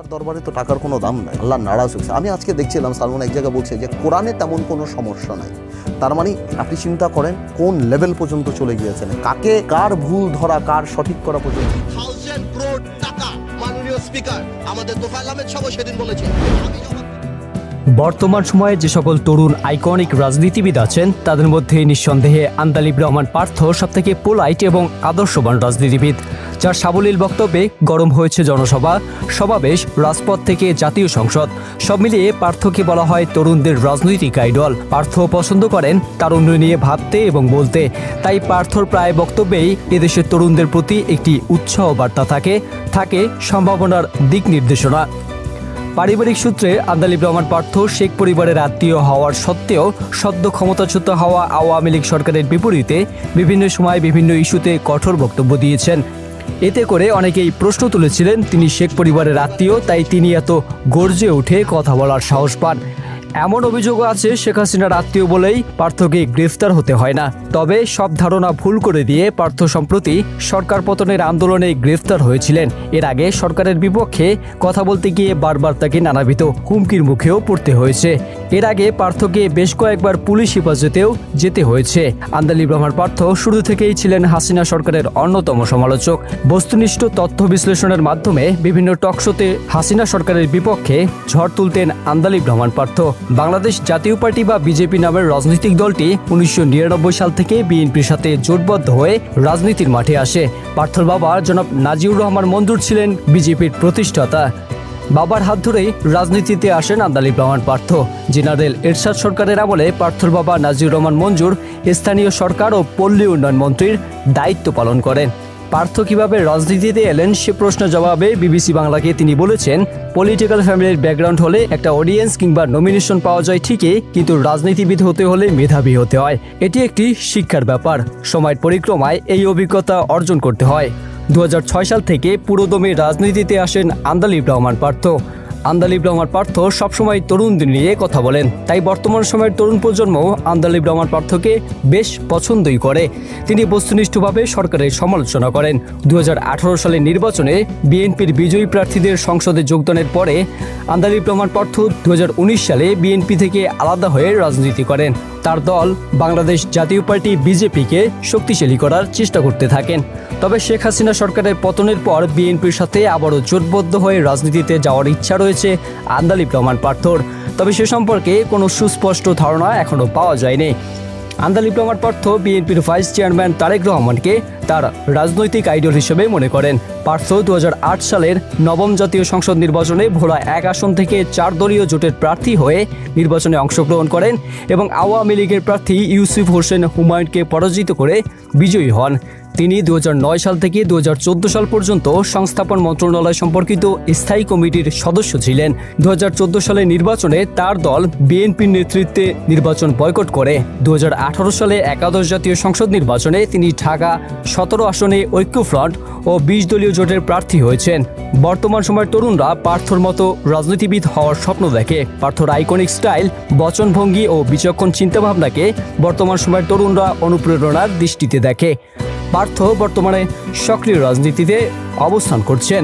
আল্লাহর দরবারে তো টাকার কোনো দাম নাই, আল্লাহ নারাজ হয়েছে। আমি আজকে দেখছিলাম, সালমান এক জায়গায় বলছে যে, কোরআনে তেমন কোনো সমস্যা নাই। তার মানে আপনি চিন্তা করেন, কোন লেভেল পর্যন্ত চলে গিয়েছেন কাকে কার ভুল ধরা, কার সঠিক করা পর্যন্ত? স্পিকার আমাদের সেদিন বলেছে আমি বর্তমান সময়ে যে সকল তরুণ আইকনিক রাজনীতিবিদ আছেন, তাদের মধ্যে নিঃসন্দেহে আন্দালিব রহমান পার্থ সবথেকে পোলাইট এবং আদর্শবান রাজনীতিবিদ, যার সাবলীল বক্তব্যে গরম হয়েছে জনসভা, সমাবেশ, রাজপথ থেকে জাতীয় সংসদ, সব মিলিয়ে পার্থকে বলা হয় তরুণদের রাজনৈতিক আইডল পার্থ পছন্দ করেন তার উন্নয়ন নিয়ে ভাবতে এবং বলতে, তাই পার্থর প্রায় বক্তব্যেই এদেশের তরুণদের প্রতি একটি উৎসাহ বার্তা থাকে থাকে সম্ভাবনার দিক নির্দেশনা। পারিবারিক সূত্রে আবদালিব রহমান পার্থ শেখ পরিবারের আত্মীয় হওয়ার সত্ত্বেও সদ্য ক্ষমতাচ্যুত হওয়া আওয়ামী লীগ সরকারের বিপরীতে বিভিন্ন সময় বিভিন্ন ইস্যুতে কঠোর বক্তব্য দিয়েছেন। এতে করে অনেকেই প্রশ্ন তুলেছিলেন, তিনি শেখ পরিবারের আত্মীয়, তাই তিনি এত গর্জে উঠে কথা বলার সাহস পান। এমন অভিযোগও আছে শেখ হাসিনার আত্মীয় বলেই পার্থকে গ্রেফতার হতে হয় না। তবে সব ধারণা ভুল করে দিয়ে পার্থ সম্প্রতি সরকার পতনের আন্দোলনে গ্রেফতার হয়েছিলেন। এর আগে সরকারের বিপক্ষে কথা বলতে গিয়ে বারবার তাকে নানাবিধ হুমকির মুখেও পড়তে হয়েছে। এর আগে পার্থকে বেশ কয়েকবার পুলিশ হেফাজতেও যেতে হয়েছে। আন্দালিব রহমান পার্থ শুরু থেকেই ছিলেন হাসিনা সরকারের অন্যতম সমালোচক। বস্তুনিষ্ঠ তথ্য বিশ্লেষণের মাধ্যমে বিভিন্ন টকশোতে হাসিনা সরকারের বিপক্ষে ঝড় তুলতেন আন্দালিব রহমান পার্থ। বাংলাদেশ জাতীয় পার্টি বা বিজেপি নামের রাজনৈতিক দলটি উনিশশো নিরানব্বই সাল থেকে বিএনপির সাথে জোটবদ্ধ হয়ে রাজনীতির মাঠে আসে। পার্থর বাবা জনাব নাজিউর রহমান মঞ্জুর ছিলেন বিজেপির প্রতিষ্ঠাতা। বাবার হাত ধরেই রাজনীতিতে আসেন আন্দালিব রহমান পার্থ। জেনারেল এরশাদ সরকারের আমলে পার্থর বাবা নাজিউর রহমান মঞ্জুর স্থানীয় সরকার ও পল্লী উন্নয়ন মন্ত্রীর দায়িত্ব পালন করেন। পার্থ কীভাবে রাজনীতিতে এলেন সে প্রশ্ন জবাবে বিবিসি বাংলাকে তিনি বলেছেন পলিটিক্যাল ফ্যামিলির ব্যাকগ্রাউন্ড হলে একটা অডিয়েন্স কিংবা নমিনেশন পাওয়া যায় ঠিকই, কিন্তু রাজনীতিবিদ হতে হলে মেধাবী হতে হয়। এটি একটি শিক্ষার ব্যাপার। সময়ের পরিক্রমায় এই অভিজ্ঞতা অর্জন করতে হয়। দু হাজার ছয় সাল থেকে পুরোদমে রাজনীতিতে আসেন আন্দালিব রহমান পার্থ। আন্দালিব রহমান পার্থ সবসময় তরুণদের নিয়ে কথা বলেন। তাই বর্তমান সময়ের তরুণ প্রজন্ম আন্দালিব রহমান পার্থকে বেশ পছন্দই করে। তিনি বস্তুনিষ্ঠভাবে সরকারের সমালোচনা করেন। দু হাজার আঠারো সালের নির্বাচনে বিএনপির বিজয়ী প্রার্থীদের সংসদে যোগদানের পরে আন্দালিব রহমান পার্থ দু হাজার উনিশ সালে বিএনপি থেকে আলাদা হয়ে রাজনীতি করেন। তার দল বাংলাদেশ জাতীয় পার্টি বিজেপিকে শক্তিশালী করার চেষ্টা করতে থাকেন। তবে শেখ হাসিনা সরকারের পতনের পর বিএনপির সাথে আবারও জোটবদ্ধ হয়ে রাজনীতিতে যাওয়ার ইচ্ছা রয়েছে আন্দালিব রহমান পার্থর। তবে সে সম্পর্কে কোনো সুস্পষ্ট ধারণা এখনও পাওয়া যায়নি। আন্দালিব রহমান পার্থ বিএনপির ভাইস চেয়ারম্যান তারেক রহমানকে তার রাজনৈতিক আইডল হিসেবে মনে করেন। পার্থ দু হাজার আট সালের নবম জাতীয় সংসদ নির্বাচনে ভোলা এক আসন থেকে চার দলীয় জোটের প্রার্থী হয়ে নির্বাচনে অংশগ্রহণ করেন এবং আওয়ামী লীগের প্রার্থী ইউসুফ হোসেন হুমায়ুনকে পরাজিত করে বিজয়ী হন। তিনি দুহাজার নয় সাল থেকে দু হাজার চোদ্দ সাল পর্যন্ত সংস্থাপন মন্ত্রণালয় সম্পর্কিত স্থায়ী কমিটির সদস্য ছিলেন। দু সালে নির্বাচনে তার দল বিএনপির নেতৃত্বে নির্বাচন বয়কট করে। দু হাজার আঠারো সালে একাদশ জাতীয় সংসদ নির্বাচনে তিনি ঢাকা সতেরো আসনে ঐক্যফ্রন্ট ও বিশ দলীয় জোটের প্রার্থী হয়েছেন। বর্তমান সময়ের তরুণরা পার্থর মতো রাজনীতিবিদ হওয়ার স্বপ্ন দেখে। পার্থর আইকনিক স্টাইল, বচনভঙ্গি ও বিচক্ষণ চিন্তাভাবনাকে বর্তমান সময়ের তরুণরা অনুপ্রেরণার দৃষ্টিতে দেখে। পার্থ বর্তমানে সক্রিয় রাজনীতিতে অবস্থান করছেন।